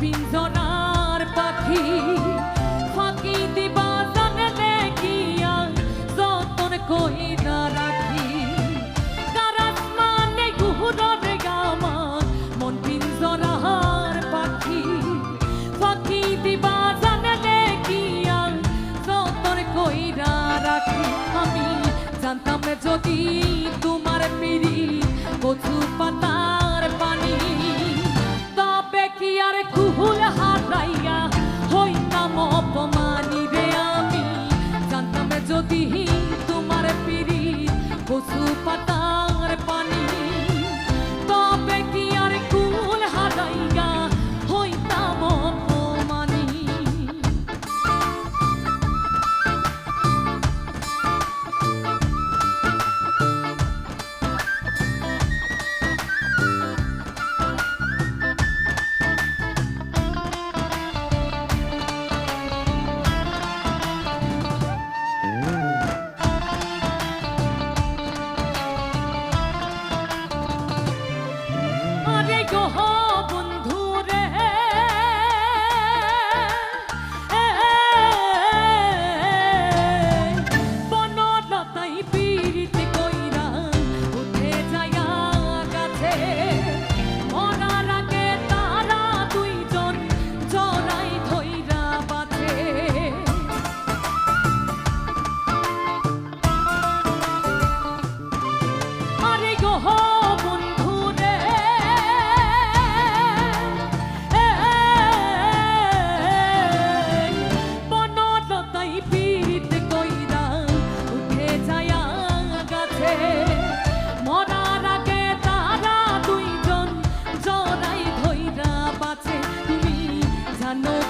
পিঞ্জরার পাখি। ফাঁকি দিবা জানলে গিয়া যতন কই না রাখি। পাখি। ফাঁকি দিবা জানলে গিয়া যতন কই না রাখি। আমি যদি তোমার মিরি বধুর শান্তিহীন তোমার পিড়ি কচু পাতা I know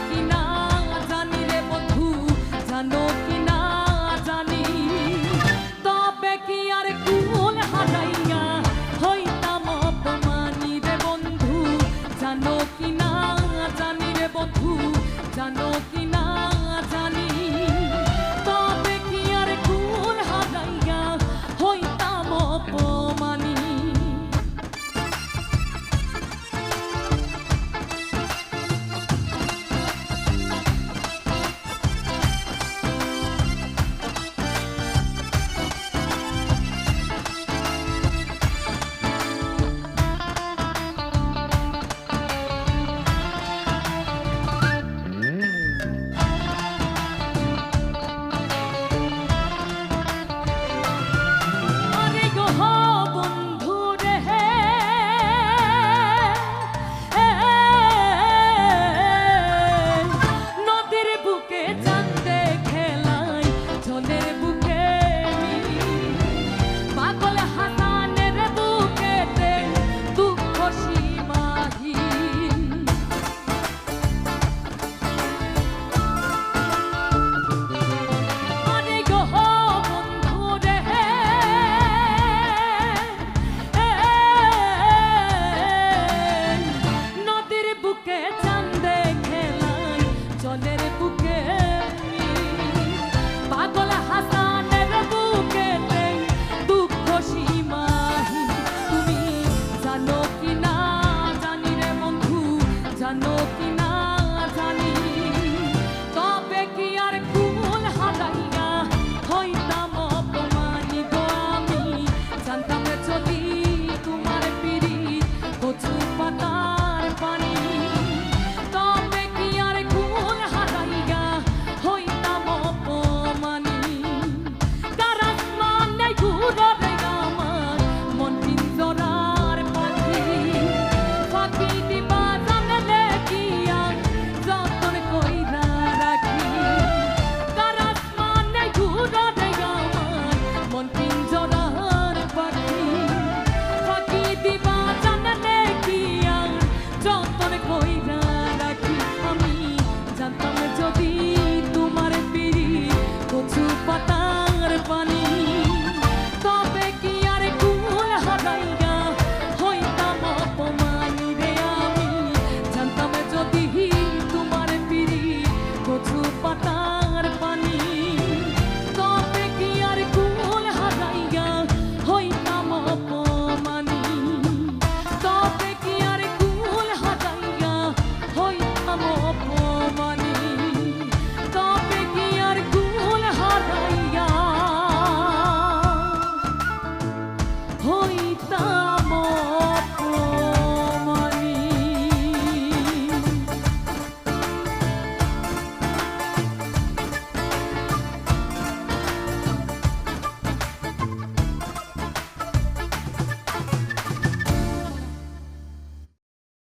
I know.